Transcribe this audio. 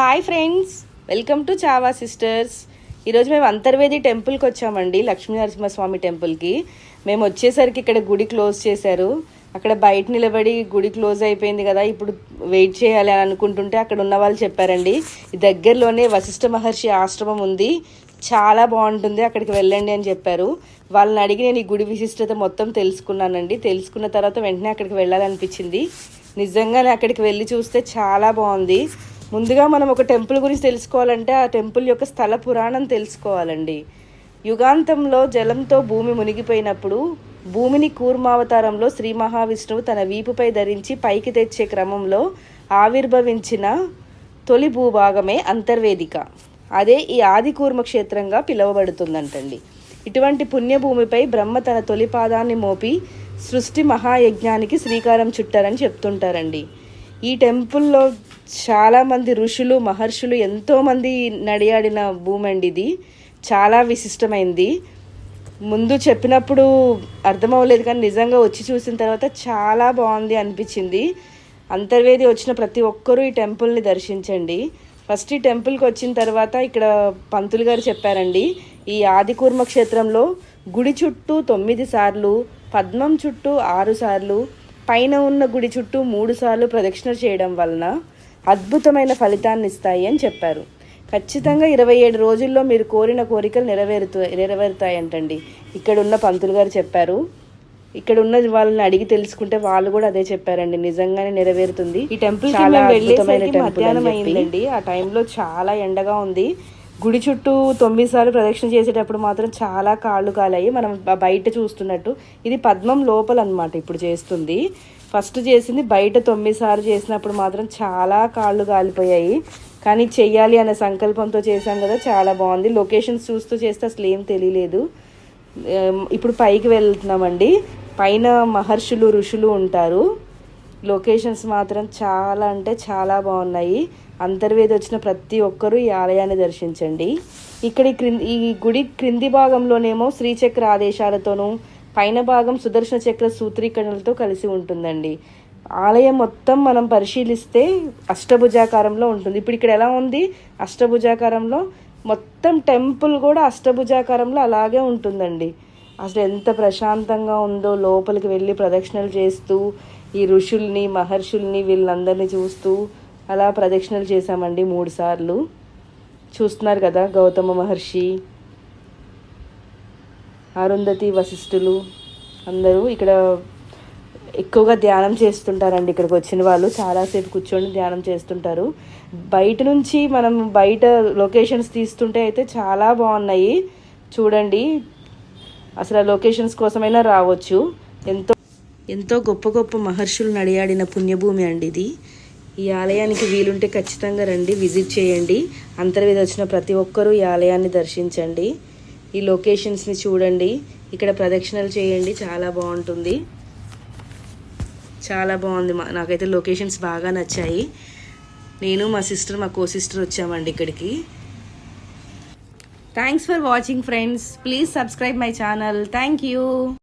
Hi friends welcome to Chava sisters. ఈరోజు మేము అంతర్వేది టెంపుల్కి వచ్చామండి లక్ష్మీ నరసింహస్వామి టెంపుల్కి మేము వచ్చేసరికి ఇక్కడ గుడి క్లోజ్ చేశారు. అక్కడ బయట నిలబడి గుడి క్లోజ్ అయిపోయింది కదా ఇప్పుడు వెయిట్ చేయాలి అని అనుకుంటుంటే అక్కడ ఉన్న వాళ్ళు చెప్పారండి దగ్గరలోనే వశిష్ఠ మహర్షి ఆశ్రమం ఉంది చాలా బాగుంటుంది అక్కడికి వెళ్ళండి అని చెప్పారు. వాళ్ళని అడిగి నేను ఈ గుడి విశిష్టత మొత్తం తెలుసుకున్నానండి. తెలుసుకున్న తర్వాత వెంటనే అక్కడికి వెళ్ళాలనిపించింది. నిజంగానే అక్కడికి వెళ్ళి చూస్తే చాలా బాగుంది. ముందుగా మనం ఒక టెంపుల్ గురించి తెలుసుకోవాలంటే ఆ టెంపుల్ యొక్క స్థల పురాణం తెలుసుకోవాలండి. యుగాంతంలో జలంతో భూమి మునిగిపోయినప్పుడు భూమిని కూర్మావతారంలో శ్రీ మహావిష్ణువు తన వీపుపై ధరించి పైకి తెచ్చే క్రమంలో ఆవిర్భవించిన తొలి భూభాగమే అంతర్వేదిక. అదే ఈ ఆది కూర్మ క్షేత్రంగా పిలువబడుతుందంటండి. ఇటువంటి పుణ్యభూమిపై బ్రహ్మ తన తొలి పాదాన్ని మోపి సృష్టి మహాయజ్ఞానికి శ్రీకారం చుట్టారని చెప్తుంటారండి. ఈ టెంపుల్లో చాలామంది ఋషులు మహర్షులు ఎంతోమంది నడియాడిన భూమి అండి ఇది. చాలా విశిష్టమైంది. ముందు చెప్పినప్పుడు అర్థమవ్వలేదు కానీ నిజంగా వచ్చి చూసిన తర్వాత చాలా బాగుంది అనిపించింది. అంతర్వేది వచ్చిన ప్రతి ఒక్కరూ ఈ టెంపుల్ని దర్శించండి. ఫస్ట్ ఈ టెంపుల్కి వచ్చిన తర్వాత ఇక్కడ పంతులు గారు చెప్పారండి ఈ ఆదికూర్మ క్షేత్రంలో గుడి చుట్టూ తొమ్మిది సార్లు పద్మం చుట్టూ ఆరు సార్లు పైన ఉన్న గుడి చుట్టూ మూడు సార్లు ప్రదక్షిణ చేయడం వలన అద్భుతమైన ఫలితాన్ని ఇస్తాయి అని చెప్పారు. ఖచ్చితంగా ఇరవై ఏడు రోజుల్లో మీరు కోరిన కోరికలు నెరవేరుతూ నెరవేరుతాయంటండి. ఇక్కడ ఉన్న పంతులు గారు చెప్పారు. ఇక్కడ ఉన్న వాళ్ళని అడిగి తెలుసుకుంటే వాళ్ళు కూడా అదే చెప్పారండి. నిజంగానే నెరవేరుతుంది. ఈ టెంపుల్ చాలా అద్భుతమైన టెంపుల్ అయిందండి. ఆ టైంలో చాలా ఎండగా ఉంది. గుడి చుట్టూ తొమ్మిది సార్లు ప్రదక్షిణ చేసేటప్పుడు మాత్రం చాలా కాళ్ళు కాలాయి. మనం బయట చూస్తున్నట్టు ఇది పద్మం లోపల అనమాట ఇప్పుడు చేస్తుంది. ఫస్ట్ చేసింది బయట తొమ్మిది సార్లు చేసినప్పుడు మాత్రం చాలా కాళ్ళు కాలిపోయాయి. కానీ చెయ్యాలి అనే సంకల్పంతో చేశాం కదా చాలా బాగుంది. లొకేషన్స్ చూస్తూ చేస్తే అసలు ఏం తెలియలేదు. ఇప్పుడు పైకి వెళ్తున్నామండి. పైన మహర్షులు ఋషులు ఉంటారు. లొకేషన్స్ మాత్రం చాలా అంటే చాలా బాగున్నాయి. అంతర్వేది వచ్చిన ప్రతి ఒక్కరూ ఈ ఆలయాన్ని దర్శించండి. ఇక్కడ ఈ క్రింది ఈ గుడి క్రింది భాగంలోనేమో శ్రీచక్ర ఆదేశాలతోనూ పైన భాగం సుదర్శన చక్ర సూత్రీకరణలతో కలిసి ఉంటుందండి. ఆలయం మొత్తం మనం పరిశీలిస్తే అష్టభుజాకారంలో ఉంటుంది. ఇప్పుడు ఇక్కడ ఎలా ఉంది? అష్టభుజాకారంలో మొత్తం టెంపుల్ కూడా అష్టభుజాకారంలో అలాగే ఉంటుందండి. అసలు ఎంత ప్రశాంతంగా ఉందో లోపలికి వెళ్ళి ప్రదక్షిణలు చేస్తూ ఈ ఋషుల్ని మహర్షుల్ని వీళ్ళందరినీ చూస్తూ అలా ప్రదక్షిణలు చేశామండి మూడు సార్లు. చూస్తున్నారు కదా గౌతమ మహర్షి అరుంధతి వశిష్ఠులు అందరూ ఇక్కడ ఎక్కువగా ధ్యానం చేస్తుంటారండి ఇక్కడికి వచ్చిన వాళ్ళు. చాలాసేపు కూర్చొని ధ్యానం చేస్తుంటారు. బయట నుంచి మనం బయట లొకేషన్స్ తీస్తుంటే అయితే చాలా బాగున్నాయి. చూడండి అసలు ఆ లొకేషన్స్ కోసమైనా రావచ్చు. ఎంతో ఎంతో గొప్ప గొప్ప మహర్షులు నడియాడిన పుణ్యభూమి అండి ఇది. ఈ ఆలయానికి వీలుంటే ఖచ్చితంగా రండి విజిట్ చేయండి. అంతర్వేది వచ్చిన ప్రతి ఒక్కరూ ఈ ఆలయాన్ని దర్శించండి. ఈ లొకేషన్స్ని చూడండి. ఇక్కడ ప్రదక్షిణలు చేయండి. చాలా బాగుంటుంది. చాలా బాగుంది. మా- నాకైతే లొకేషన్స్ బాగా నచ్చాయి. నేను మా సిస్టర్ మా కో సిస్టర్ వచ్చామండి ఇక్కడికి. Thanks for watching friends please subscribe my channel thank you